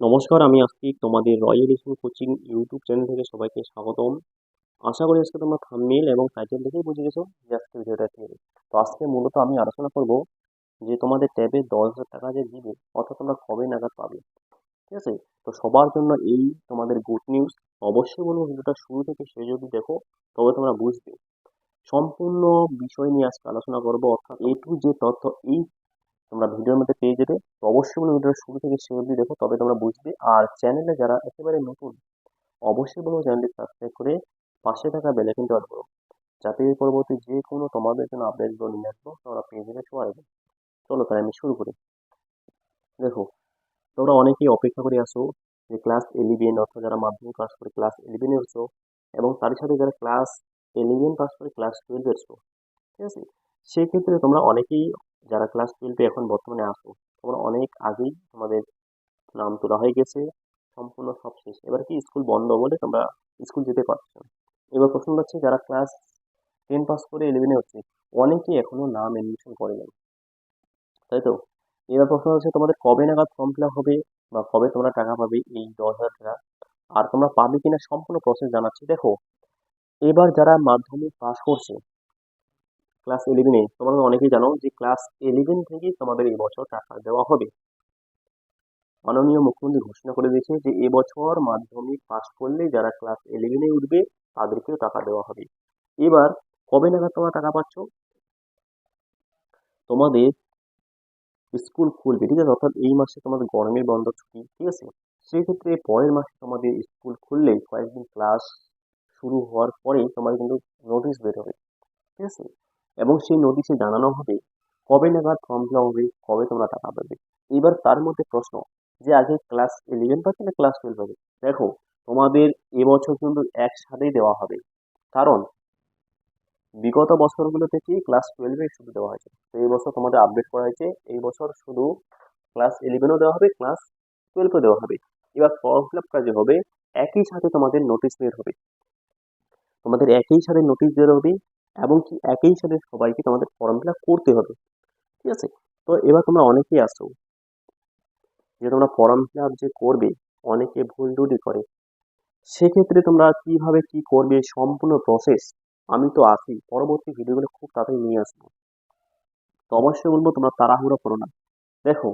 নমস্কার, আমি আস্তিক তোমাদের royal education coaching YouTube channel থেকে সবাইকে স্বাগতম। আশা করি আজকে তোমরা থাম্বনেল এবং টাইটেল দেখেই বুঝে গেছো যে আজকে ভিডিওটা কি। তো আজকে মূলত আমি আলোচনা করব যে তোমাদের ট্যাবে দশ হাজার টাকা যে দিবে, অর্থাৎ তোমরা কবে নাগাদ পাবে। ঠিক আছে? তো সবার জন্য এই তোমাদের গুড নিউজ অবশ্যই বলব ভিডিওটা শুরু থেকে শেষ যদি দেখো, তবে তোমরা বুঝবে। সম্পূর্ণ বিষয় নিয়ে আজকে আলোচনা করব, অর্থাৎ এ টু যে তথ্য এই তোমরা ভিডিওর মধ্যে পেয়ে যাবে। তো অবশ্যই বলব ভিডিওটা শুরু থেকে শেষ অবধি দেখো, তবে তোমরা বুঝবে। আর চ্যানেলে যারা একেবারে নতুন, অবশ্যই বলব চ্যানেলটি সাবস্ক্রাইব করে পাশে থাকা বেলাইকনটি অন করো। যাতে এর পরবর্তী যে কোনো তোমাদের জন্য আপডেটগুলো নিয়ে আসব, তোমরা পেয়ে যাবে সবার চলো তাই আমি শুরু করি। দেখো, তোমরা অনেকেই অপেক্ষা করে আসো যে ক্লাস ইলেভেন অর্থাৎ যারা মাধ্যমিক পাস করে ক্লাস ইলেভেনে এসছো এবং তার সাথে যারা ক্লাস ইলেভেন পাস করে ক্লাস টুয়েলভে এসছো। ঠিক আছে? সেক্ষেত্রে তোমরা অনেকেই যারা ক্লাস টুয়েলভে এখন বর্তমানে আসো তোমরা অনেক আগেই তোমাদের নাম তোলা হয়ে গেছে, সম্পূর্ণ সব শেষ। এবার কি স্কুল বন্ধ বলে তোমরা স্কুল যেতে পারছ এবার প্রশ্ন হচ্ছে, যারা ক্লাস টেন পাস করে ইলেভেনে হচ্ছে অনেকেই এখনও নাম এডমিশন করে নাই। তাই তো? এবার প্রশ্ন হচ্ছে, তোমাদের কবে নাগাদ ফর্ম ফিল হবে বা কবে তোমরা টাকা পাবে এই দশ হাজার টাকা? আর তোমরা পাবে কিনা সম্পূর্ণ প্রসেস জানাচ্ছি। দেখো, এবার যারা মাধ্যমিক পাস করছে ক্লাস ইলেভেনে তোমরা অনেকেই জানো যে ক্লাস ইলেভেন থেকেই তোমাদের এই বছর টাকা দেওয়া হবে। মাননীয় মুখ্যমন্ত্রী ঘোষণা করে দিয়েছে যে এবছর মাধ্যমিক পাস করলে যারা ক্লাস ইলেভেনে উঠবে, তাদেরকেও টাকা দেওয়া হবে। এবার কবে নাগাদ তোমরা টাকা পাচ্ছ? তোমাদের স্কুল খুলবে, ঠিক আছে? অর্থাৎ এই মাসে তোমাদের গরমের বন্ধ ছুটি, ঠিক আছে? সেই ক্ষেত্রে পরের মাসে তোমাদের স্কুল খুললেই কয়েকদিন ক্লাস শুরু হওয়ার পরেই তোমার কিন্তু নোটিশ বের হবে ঠিক আছে? এবং সেই নোটিশে জানানো হবে কবে নাগাদ ফর্ম ফিল হবে, কবে তোমরা টাকা পাবে। এবার তার মধ্যে প্রশ্ন, যে আগে ক্লাস ইলেভেন পাচ্ছে না ক্লাস টুয়েলভ পাবে? দেখো, তোমাদের এবছর কিন্তু একসাথেই দেওয়া হবে। কারণ, বিগত বছরগুলো থেকে ক্লাস টুয়েলভে শুধু দেওয়া হয়েছে। তো এই বছর তোমাদের আপডেট করা হয়েছে, এই বছর শুধু ক্লাস ইলেভেনও দেওয়া হবে ক্লাস টুয়েলভও দেওয়া হবে। এবার ফর্ম ফিল আপ কাজে হবে, একই সাথে তোমাদের নোটিশ বের হবে। তোমাদের একই সাথে নোটিশ বের হবে এবং কি একই সাথে সবাইকে তোমাদের ফর্ম ফিল করতে হবে, ঠিক আছে? তো এবার তোমরা অনেকেই আসো, যে তোমরা ফর্ম ফিল যে করবে, অনেকে ভুল ত্রুটি করে। সেক্ষেত্রে তোমরা কীভাবে কি করবে, সম্পূর্ণ প্রসেস আমি তো আছি, পরবর্তী ভিডিওগুলো খুব তাড়াতাড়ি নিয়ে আসব। তো অবশ্যই বলব, তোমরা তাড়াহুড়ো করো না। দেখো,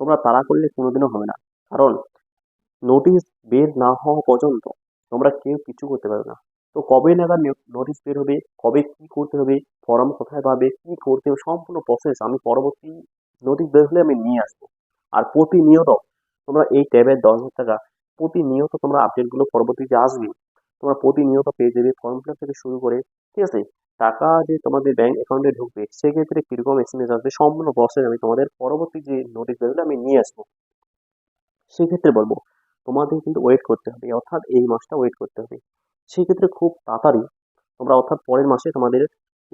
তোমরা তাড়া করলে কোনোদিনও হবে না। কারণ নোটিশ বের না হওয়া পর্যন্ত তোমরা কেউ কিছু করতে পারবে না। তো কবে নাগাদ নোটিশ বের হবে? কবে কি করতে হবে? ফর্ম কোথায় পাবে? কি করতে হবে? সম্পূর্ণ প্রসেস আমি পরবর্তী নোটিশ বের হলে আমি নিয়ে আসব। আর প্রতিনিয়ত তোমরা এই ট্যাবের দশ হাজার টাকা প্রতিনিয়ত তোমরা আপডেটগুলো পরবর্তীতে আসবে। তোমরা প্রতিনিয়ত পেয়ে যাবে ফর্ম ফিল থেকে শুরু করে, ঠিক আছে? টাকা যে তোমাদের ব্যাংক অ্যাকাউন্টে ঢুকবে, সেক্ষেত্রে কীরকম এস এম এস আসবে, সম্পূর্ণ প্রসেস আমি তোমাদের পরবর্তী যে নোটিশ বেরোলে আমি নিয়ে আসব। সেক্ষেত্রে বলব, তোমাদের কিন্তু ওয়েট করতে হবে, অর্থাৎ এই মাসটা ওয়েট করতে হবে। সেক্ষেত্রে খুব তাড়াতাড়ি তোমরা অর্থাৎ পরের মাসে তোমাদের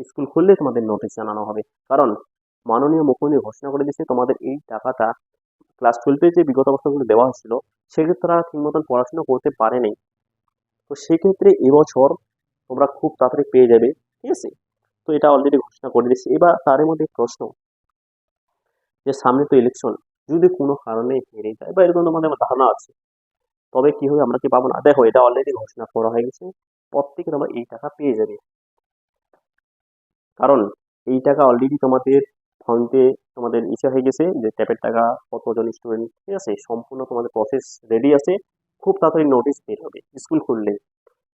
স্কুল খুললে তোমাদের নোটিশ জানানো হবে। কারণ মাননীয় মুখ্যমন্ত্রী ঘোষণা করে দিয়েছে তোমাদের এই টাকাটা ক্লাস টুয়েলভে যে বিগত বছরগুলো দেওয়া হয়েছিল, সেক্ষেত্রে তারা ঠিক মতন পড়াশোনা করতে পারেনি। তো সেক্ষেত্রে এবছর তোমরা খুব তাড়াতাড়ি পেয়ে যাবে, ঠিক আছে? তো এটা অলরেডি ঘোষণা করে দিয়েছে। এবার তার মধ্যে প্রশ্ন, যে সামনে তো ইলেকশন যদি কোনো কারণে হেরে যায়, বা এরকম তোমাদের ধারণা আছে তবে কি হবে, আমরা কি পাবো না? দেখো, এটা অলরেডি ঘোষণা করা হয়ে গেছে। প্রত্যেকে তোমরা এই টাকা পেয়ে যাবে। কারণ এই টাকা অলরেডি তোমাদের ফোনপে তোমাদের ইচ্ছা হয়ে গেছে যে ট্যাপের টাকা, কতজন স্টুডেন্ট ঠিক আছে? সম্পূর্ণ তোমাদের প্রসেস রেডি আছে। খুব তাড়াতাড়ি নোটিশ বের হবে স্কুল খুললে।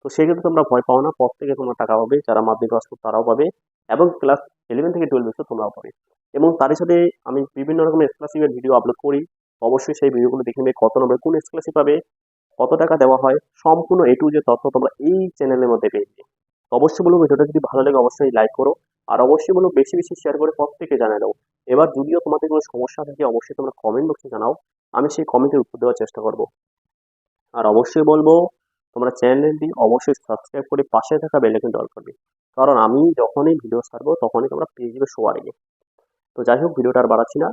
তো সেক্ষেত্রে তোমরা ভয় পাও না, প্রত্যেকে তোমরা টাকা পাবে, যারা মাধ্যমিক পাস তারাও পাবে এবং ক্লাস ইলেভেন থেকে টুয়েলভ তোমরাও পাবে। এবং তারই সাথে আমি বিভিন্ন রকমের স্কলারশিপের ভিডিও আপলোড করি। অবশ্যই সেই ভিডিওগুলো দেখে নেবে, কত নম্বরে কোন স্কলারশিপ পাবে, কত টাকা দেওয়া হয়, সম্পূর্ণ এ টু যে তথ্য তোমরা এই চ্যানেলের মধ্যে পেয়ে যাবে। অবশ্যই বলব ভিডিওটা যদি ভালো লাগে অবশ্যই লাইক করো, আর অবশ্যই বলব বেশি বেশি শেয়ার করে প্রত্যেকে জানাই দাও। এবার যদিও তোমাদের কোনো সমস্যা থাকে, অবশ্যই তোমরা কমেন্ট বক্সে জানাও, আমি সেই কমেন্টের উত্তর দেওয়ার চেষ্টা করব। আর অবশ্যই বলব, তোমরা চ্যানেলটি অবশ্যই সাবস্ক্রাইব করে পাশে থাকা বেলাইকন দল করবে। কারণ আমি যখনই ভিডিও ছাড়বো, তখনই তোমরা পেয়ে যাবে সবার আগে। তো যাই হোক, ভিডিওটা আর বাড়াচ্ছি না।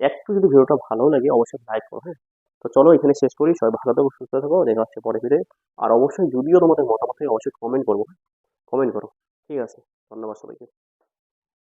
একটু যদি ভিডিওটা ভালো লাগে, অবশ্যই লাইক করো হ্যাঁ? তো চলো এখানে শেষ করি। সবাই ভালো থাকো, সুস্থ থাকো, দেখা হচ্ছে পরে ফিরে আর অবশ্যই যদিও তোমাদের মতামত অবশ্যই কমেন্ট করব কমেন্ট করো। ঠিক আছে, ধন্যবাদ সবাইকে।